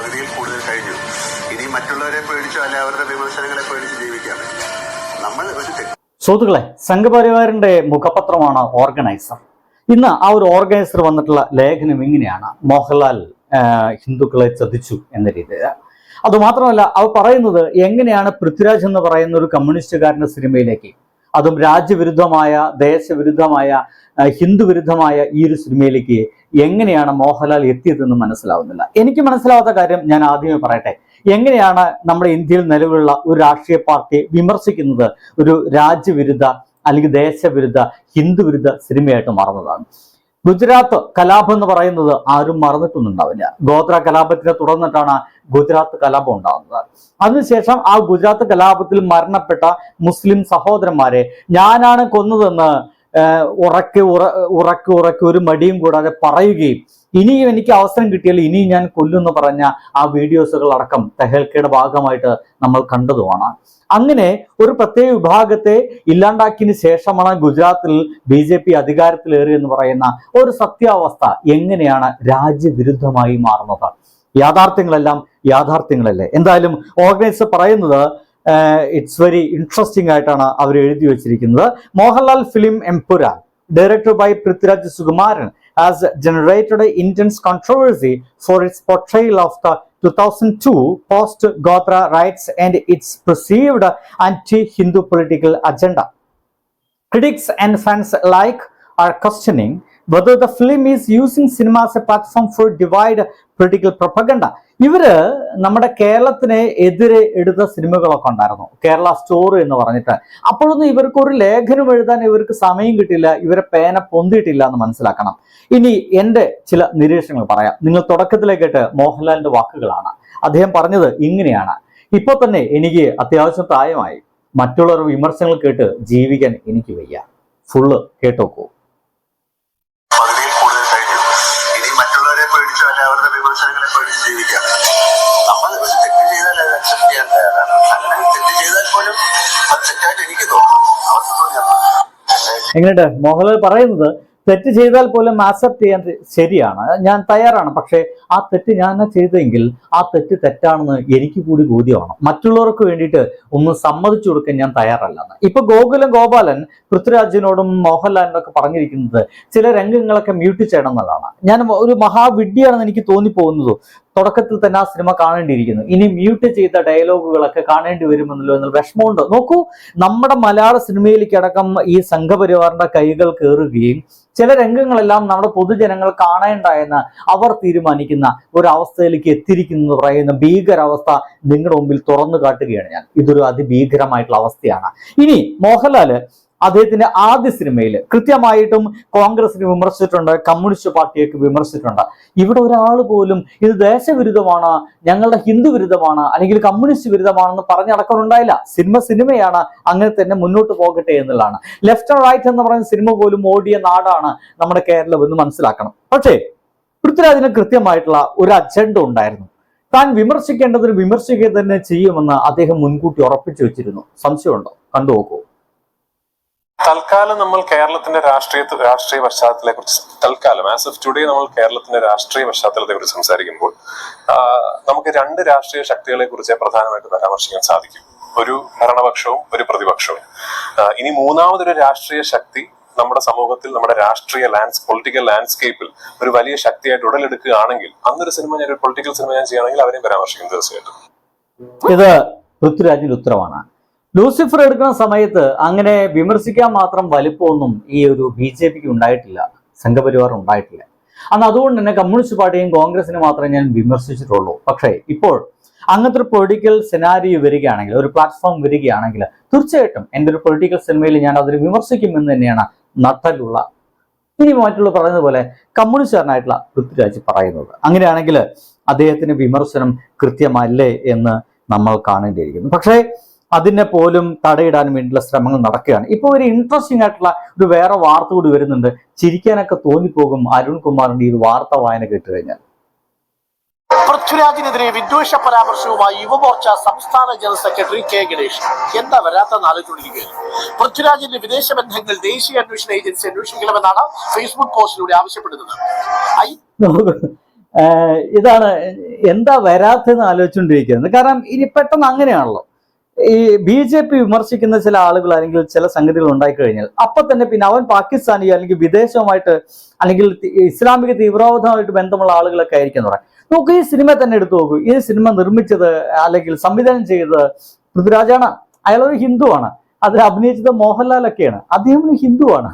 പകുതിയിൽ കൂടുതൽ കഴിഞ്ഞു. ഇനി മറ്റുള്ളവരെ പേടിച്ചോ അല്ലെ അവരുടെ വിമർശനങ്ങളെ പേടിച്ച് ജീവിക്കാം. നമ്മൾ ഒരു സുഹൃത്തുക്കളെ സംഘപരിവാറിന്റെ മുഖപത്രമാണ് ഓർഗനൈസർ. ഇന്ന് ആ ഒരു ഓർഗനൈസർ വന്നിട്ടുള്ള ലേഖനം ഇങ്ങനെയാണ്. മോഹൻലാൽ ഹിന്ദുക്കളെ ചതിച്ചു എന്ന രീതിയിൽ. അതുമാത്രമല്ല അവർ പറയുന്നത് എങ്ങനെയാണ് പൃഥ്വിരാജ് എന്ന് പറയുന്ന ഒരു കമ്മ്യൂണിസ്റ്റുകാരന്റെ സിനിമയിലേക്ക് അതും രാജ്യവിരുദ്ധമായ ദേശവിരുദ്ധമായ ഹിന്ദുവിരുദ്ധമായ ഈ ഒരു സിനിമയിലേക്ക് എങ്ങനെയാണ് മോഹൻലാൽ എത്തിയതെന്ന് മനസ്സിലാവുന്നില്ല. എനിക്ക് മനസ്സിലാവാത്ത കാര്യം ഞാൻ ആദ്യമേ പറയട്ടെ. എങ്ങനെയാണ് നമ്മുടെ ഇന്ത്യയിൽ നിലവിലുള്ള ഒരു രാഷ്ട്രീയ പാർട്ടിയെ വിമർശിക്കുന്നത് ഒരു രാജ്യവിരുദ്ധ അല്ലെങ്കിൽ ദേശവിരുദ്ധ ഹിന്ദുവിരുദ്ധ സിനിമയായിട്ട് മാറുന്നതാണ്? ഗുജറാത്ത് കലാപം എന്ന് പറയുന്നത് ആരും മറന്നിട്ടൊന്നും ഉണ്ടാവില്ല ഗോത്ര കലാപത്തിനെ തുടർന്നിട്ടാണ് ഗുജറാത്ത് കലാപം ഉണ്ടാകുന്നത് അതിനുശേഷം ആ ഗുജറാത്ത് കലാപത്തിൽ മരണപ്പെട്ട മുസ്ലിം സഹോദരന്മാരെ ഞാനാണ് കൊന്നതെന്ന് ഉറക്കി ഉറ ഉറക്കെ ഉറക്കെ ഒരു മടിയും കൂടാതെ പറയുകയും ഇനിയും എനിക്ക് അവസരം കിട്ടിയാൽ ഇനിയും ഞാൻ കൊല്ലുമെന്ന് പറഞ്ഞ ആ വീഡിയോസുകൾ അടക്കം തെഹൽക്കയുടെ ഭാഗമായിട്ട് നമ്മൾ കണ്ടതുമാണ് അങ്ങനെ ഒരു പ്രത്യേക വിഭാഗത്തെ ഇല്ലാണ്ടാക്കിയതിന് ശേഷമാണ് ഗുജറാത്തിൽ ബി ജെ പി അധികാരത്തിലേറി എന്ന് പറയുന്ന ഒരു സത്യാവസ്ഥ എങ്ങനെയാണ് രാജ്യവിരുദ്ധമായി മാറുന്നത്? യാഥാർത്ഥ്യങ്ങളെല്ലാം യാഥാർത്ഥ്യങ്ങളല്ലേ? എന്തായാലും ഓർഗനൈസർ പറയുന്നത് ഇറ്റ്സ് വെരി ഇൻട്രസ്റ്റിംഗ് ആയിട്ടാണ് അവർ എഴുതി വെച്ചിരിക്കുന്നത്. Mohanlal film Empuraan director by Prithviraj Sukumaran has generated Indians controversy for its portrayal of the two thousand two post Godhra riots and its perceived anti Hindu political agenda critics and fans like are questioning whether the film is using cinema as a platform for divide political propaganda. ഇവർ നമ്മുടെ കേരളത്തിന് എതിരെ എടുത്ത സിനിമകളൊക്കെ ഉണ്ടായിരുന്നു. Kerala story എന്ന് പറഞ്ഞിട്ട്. അപ്പോഴൊന്നും ഇവർക്ക് ഒരു ലേഖനം എഴുതാൻ ഇവർക്ക് സമയം കിട്ടില്ല. ഇവരെ പേന പൊന്തിയിട്ടില്ല എന്ന് മനസ്സിലാക്കണം. ഇനി എന്റെ ചില നിരീക്ഷണങ്ങൾ പറയാം. നിങ്ങൾ തുടക്കത്തിലേ കേട്ട് മോഹൻലാലിന്റെ വാക്കുകളാണ്. അദ്ദേഹം പറഞ്ഞത് ഇങ്ങനെയാണ്. ഇപ്പൊ തന്നെ എനിക്ക് അത്യാവശ്യം പ്രായമായി. മറ്റുള്ളവരുടെ വിമർശനങ്ങൾ കേട്ട് ജീവിക്കാൻ എനിക്ക് വയ്യ. ഫുള്ള് കേട്ടോക്കൂ. എങ്ങനെയുണ്ട്? മോഹൻലാൽ പറയുന്നത് തെറ്റ് ചെയ്താൽ പോലും ആക്സെപ്റ്റ് ചെയ്യാൻ ശരിയാണ്. ഞാൻ തയ്യാറാണ് പക്ഷേ ആ തെറ്റ് ഞാൻ ചെയ്തെങ്കിൽ ആ തെറ്റ് തെറ്റാണെന്ന് എനിക്ക് കൂടി ബോധ്യമാണ്. മറ്റുള്ളവർക്ക് വേണ്ടിയിട്ട് ഒന്ന് സമ്മതിച്ചു കൊടുക്കാൻ ഞാൻ തയ്യാറല്ലെന്ന്. ഇപ്പൊ ഗോകുലം ഗോപാലൻ പൃഥ്വിരാജിനോടും മോഹൻലാലിനൊക്കെ പറഞ്ഞിരിക്കുന്നത് ചില രംഗങ്ങളൊക്കെ മ്യൂട്ട് ചെയ്യണം എന്നുള്ളതാണ്. ഞാൻ ഒരു മഹാവിഡ്ഢിയാണെന്ന് എനിക്ക് തോന്നിപ്പോകുന്നത്. തുടക്കത്തിൽ തന്നെ ആ സിനിമ കാണേണ്ടിയിരിക്കുന്നു. ഇനി മ്യൂട്ട് ചെയ്ത ഡയലോഗുകളൊക്കെ കാണേണ്ടി വരുമെന്നല്ലോ എന്നുള്ള വിഷമമുണ്ട്. നോക്കൂ നമ്മുടെ മലയാള സിനിമയിലേക്ക് അടക്കം ഈ സംഘപരിവാറിന്റെ കൈകൾ കയറുകയും ചില രംഗങ്ങളെല്ലാം നമ്മുടെ പൊതുജനങ്ങൾ കാണേണ്ടെന്ന് അവർ തീരുമാനിക്കുന്ന ഒരു അവസ്ഥയിലേക്ക് എത്തിയിരിക്കുന്നു പറയുന്ന ഭീകരാവസ്ഥ നിങ്ങളുടെ മുമ്പിൽ തുറന്നു കാട്ടുകയാണ് ഞാൻ. ഇതൊരു അതിഭീകരമായിട്ടുള്ള അവസ്ഥയാണ്. ഇനി മോഹൻലാൽ അദ്ദേഹത്തിന്റെ ആദ്യ സിനിമയിൽ കൃത്യമായിട്ടും കോൺഗ്രസിനെ വിമർശിച്ചിട്ടുണ്ട് കമ്മ്യൂണിസ്റ്റ് പാർട്ടിയൊക്കെ വിമർശിച്ചിട്ടുണ്ട്. ഇവിടെ ഒരാൾ പോലും ഇത് ദേശവിരുദ്ധമാണ് ഞങ്ങളുടെ ഹിന്ദു വിരുദ്ധമാണ് അല്ലെങ്കിൽ കമ്മ്യൂണിസ്റ്റ് വിരുദ്ധമാണെന്ന് പറഞ്ഞടക്കമുണ്ടായില്ല സിനിമ സിനിമയാണ് അങ്ങനെ തന്നെ മുന്നോട്ട് പോകട്ടെ എന്നുള്ളതാണ്. ലെഫ്റ്റ് ആൻഡ് റൈറ്റ് എന്ന് പറയുന്ന സിനിമ പോലും ഓടിയ നാടാണ് നമ്മുടെ കേരളം എന്ന് മനസ്സിലാക്കണം. പക്ഷേ പൃഥ്വിരാജിന് കൃത്യമായിട്ടുള്ള ഒരു അജണ്ട ഉണ്ടായിരുന്നു. താൻ വിമർശിക്കേണ്ടതിന് വിമർശിക്കുക തന്നെ ചെയ്യുമെന്ന് അദ്ദേഹം മുൻകൂട്ടി ഉറപ്പിച്ചു വെച്ചിരുന്നു. സംശയമുണ്ടോ? കണ്ടു നോക്കൂ. തൽക്കാലം നമ്മൾ കേരളത്തിന്റെ രാഷ്ട്രീയ രാഷ്ട്രീയ പശ്ചാത്തലത്തെ കുറിച്ച് തൽക്കാലം. ആസ് ഓഫ് ടുഡേ നമ്മൾ കേരളത്തിന്റെ രാഷ്ട്രീയ പശ്ചാത്തലത്തെ കുറിച്ച് സംസാരിക്കുമ്പോൾ നമുക്ക് രണ്ട് രാഷ്ട്രീയ ശക്തികളെ കുറിച്ച് പ്രധാനമായിട്ട് പരാമർശിക്കാൻ സാധിക്കും. ഒരു ഭരണപക്ഷവും ഒരു പ്രതിപക്ഷവും. ഇനി മൂന്നാമതൊരു രാഷ്ട്രീയ ശക്തി നമ്മുടെ സമൂഹത്തിൽ നമ്മുടെ രാഷ്ട്രീയ ലാൻഡ്സ് പൊളിറ്റിക്കൽ ലാൻഡ്സ്കേപ്പിൽ ഒരു വലിയ ശക്തിയായിട്ട് ഉടലെടുക്കുകയാണെങ്കിൽ അന്നൊരു സിനിമ ഞാൻ ഒരു പൊളിറ്റിക്കൽ സിനിമ ഞാൻ ചെയ്യുകയാണെങ്കിൽ അവരെയും പരാമർശിക്കും തീർച്ചയായിട്ടും. ഇത് പൃഥ്വിരാജിന്റെ ഉത്തരവാണ്. ലൂസിഫർ എടുക്കുന്ന സമയത്ത് അങ്ങനെ വിമർശിക്കാൻ മാത്രം വലിപ്പമൊന്നും ഈ ഒരു ബി ജെ പിക്ക് ഉണ്ടായിട്ടില്ല. സംഘപരിവാർ ഉണ്ടായിട്ടില്ല. അന്ന് അതുകൊണ്ട് തന്നെ കമ്മ്യൂണിസ്റ്റ് പാർട്ടിയും കോൺഗ്രസിന് മാത്രമേ ഞാൻ വിമർശിച്ചിട്ടുള്ളൂ. പക്ഷേ ഇപ്പോൾ അങ്ങനത്തെ ഒരു പൊളിറ്റിക്കൽ സെനാരിയോ വരികയാണെങ്കിൽ ഒരു പ്ലാറ്റ്ഫോം വരികയാണെങ്കിൽ തീർച്ചയായിട്ടും എന്റെ ഒരു പൊളിറ്റിക്കൽ സിനിമയിൽ ഞാൻ അതിൽ വിമർശിക്കുമെന്ന് തന്നെയാണ് നട്ടലുള്ള ഇനി മറ്റുള്ള പറയുന്നത് പോലെ കമ്മ്യൂണിസ്റ്റുകാരനായിട്ടുള്ള പൃഥ്വിരാജ് പറയുന്നത്. അങ്ങനെയാണെങ്കിൽ അദ്ദേഹത്തിന് വിമർശനം കൃത്യമല്ലേ എന്ന് നമ്മൾ കാണേണ്ടിയിരിക്കുന്നു. പക്ഷേ അതിനെ പോലും തടയിടാൻ വേണ്ടിയുള്ള ശ്രമങ്ങൾ നടക്കുകയാണ്. ഇപ്പോൾ ഒരു ഇൻട്രസ്റ്റിംഗ് ആയിട്ടുള്ള ഒരു വേറെ വാർത്ത കൂടി വരുന്നുണ്ട്. ചിരിക്കാനൊക്കെ തോന്നിപ്പോകും അരുൺ കുമാറിന്റെ ഈ വാർത്ത വായന കേട്ട് കഴിഞ്ഞാൽ. പൃഥ്വിരാജിനെതിരെ വിദ്വേഷ പരാമർശവുമായി യുവമോർച്ച സംസ്ഥാന ജനറൽ സെക്രട്ടറി കെ ഗണേഷ്. എന്താ വരാത്ത ആലോചിച്ചുകൊണ്ടിരിക്കുകയാണ് പൃഥ്വിരാജിന്റെ വിദേശ ബന്ധങ്ങൾ ദേശീയ അന്വേഷണ ഏജൻസി അന്വേഷിക്കണമെന്നാണ് ഫേസ്ബുക്ക് പോസ്റ്റിലൂടെ ആവശ്യപ്പെടുന്നത്. ഇതാണ് എന്താ വരാത്തെന്ന് ആലോചിച്ചുകൊണ്ടിരിക്കുന്നത്. കാരണം ഇനി പെട്ടെന്ന് അങ്ങനെയാണല്ലോ. ഈ ബി ജെ പി വിമർശിക്കുന്ന ചില ആളുകൾ അല്ലെങ്കിൽ ചില സംഗതികൾ ഉണ്ടായി കഴിഞ്ഞാൽ അപ്പൊ തന്നെ പിന്നെ അവൻ പാകിസ്ഥാനി അല്ലെങ്കിൽ വിദേശവുമായിട്ട് അല്ലെങ്കിൽ ഇസ്ലാമിക തീവ്രവാദവുമായിട്ട് ബന്ധമുള്ള ആളുകളൊക്കെ ആയിരിക്കും എന്ന് പറയാം. നമുക്ക് ഈ സിനിമ തന്നെ എടുത്തു നോക്കൂ. ഈ സിനിമ നിർമ്മിച്ചത് അല്ലെങ്കിൽ സംവിധാനം ചെയ്തത് പൃഥ്വിരാജാണ് അയാളൊരു ഹിന്ദുവാണ് അതിൽ അഭിനയിച്ചത് മോഹൻലാൽ ഒക്കെയാണ്. അദ്ദേഹം ഒരു ഹിന്ദുവാണ്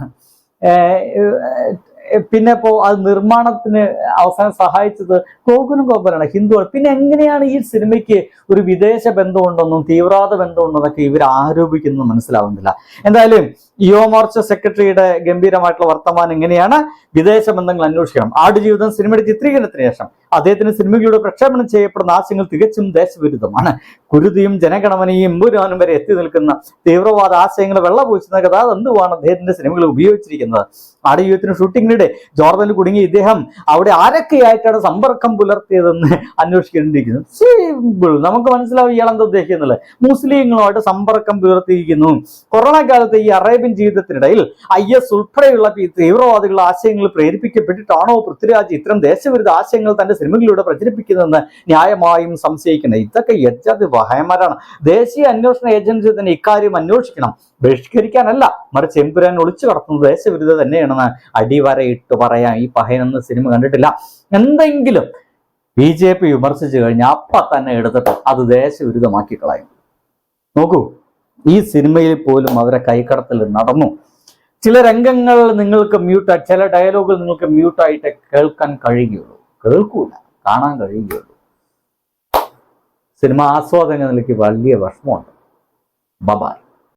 പിന്നെ ഇപ്പോ അത് നിർമ്മാണത്തിന് അവസാനം സഹായിച്ചത് ഗോകുലം ഗോപാലാണ് ഹിന്ദുക്കൾ പിന്നെ എങ്ങനെയാണ് ഈ സിനിമയ്ക്ക് ഒരു വിദേശ ബന്ധമുണ്ടെന്നും തീവ്രവാദ ബന്ധമുണ്ടെന്നൊക്കെ ഇവർ ആരോപിക്കുന്നു മനസ്സിലാവുന്നില്ല. എന്തായാലും യുവമോർച്ച സെക്രട്ടറിയുടെ ഗംഭീരമായിട്ടുള്ള വർത്തമാനം ഇങ്ങനെയാണ് വിദേശ ബന്ധങ്ങൾ അന്വേഷിക്കണം. ആടുജീവിതം സിനിമയുടെ ചിത്രീകരണത്തിന് ശേഷം അദ്ദേഹത്തിന് സിനിമയിലൂടെ പ്രക്ഷേപണം ചെയ്യപ്പെടുന്ന ആശയങ്ങൾ തികച്ചും ദേശവിരുദ്ധമാണ്. കുരുതിയും ജനഗണമനയും എമ്പുരാനും വരെ എത്തി നിൽക്കുന്ന തീവ്രവാദ ആശയങ്ങൾ വെള്ളപൂച്ചുന്ന കഥാതന്തുവാണ് അദ്ദേഹത്തിന്റെ സിനിമകൾ ഉപയോഗിച്ചിരിക്കുന്നത്? ആടുജീവിതത്തിന് ഷൂട്ടിങ്ങിനിടെ ജോർദനിൽ കുടുങ്ങി ഇദ്ദേഹം അവിടെ ആരൊക്കെയായിട്ടാണ് സമ്പർക്കം പുലർത്തിയതെന്ന് അന്വേഷിക്കേണ്ടിയിരിക്കുന്നു. സിമ്പിൾ നമുക്ക് മനസ്സിലാവും ഇയാൾ എന്താ ഉദ്ദേശിക്കുന്നില്ല മുസ്ലിങ്ങളുമായിട്ട് സമ്പർക്കം പുലർത്തിയിരിക്കുന്നു. കൊറോണ കാലത്ത് ഈ അറേബ്യൻ ജീവിതത്തിനിടയിൽ ഐ എസ് ഉൾപ്പെടെയുള്ള തീവ്രവാദികളുടെ ആശയങ്ങൾ പ്രേരിപ്പിക്കപ്പെട്ടിട്ടാണോ പൃഥ്വിരാജ് ഇത്തരം ദേശവിരുദ്ധ ആശയങ്ങൾ തന്റെ സിനിമകളിലൂടെ പ്രചരിപ്പിക്കുന്നതെന്ന് ന്യായമായും സംശയിക്കുന്നത്. ഇതൊക്കെ യജ്ഞാതി ഭയമാരാണ് ദേശീയ അന്വേഷണ ഏജൻസി തന്നെ ഇക്കാര്യം അന്വേഷിക്കണം. ബഹിഷ്കരിക്കാനല്ല മറിച്ച് എമ്പുരാൻ ഒളിച്ചു കടത്തുന്നത് ദേശവിരുദ്ധ തന്നെയാണെന്ന് അടിവരയിട്ട് പറയാൻ ഈ പഹയനെന്ന സിനിമ കണ്ടിട്ടില്ല. എന്തെങ്കിലും ബി ജെ പി വിമർശിച്ചു കഴിഞ്ഞാൽ അപ്പ തന്നെ എടുത്തിട്ട് അത് ദേശവിരുദ്ധമാക്കി കളയും. നോക്കൂ ഈ സിനിമയിൽ പോലും അവരെ കൈക്കടത്തൽ നടന്നു. ചില രംഗങ്ങൾ നിങ്ങൾക്ക് മ്യൂട്ടായി ചില ഡയലോഗുകൾ നിങ്ങൾക്ക് മ്യൂട്ടായിട്ട് കേൾക്കാൻ കഴിയുകയുള്ളൂ. കേൾക്കൂല കാണാൻ കഴിയുകയുള്ളൂ. സിനിമ ആസ്വാദന നിലയ്ക്ക് വലിയ വിഷമമുണ്ട്. ബബായ്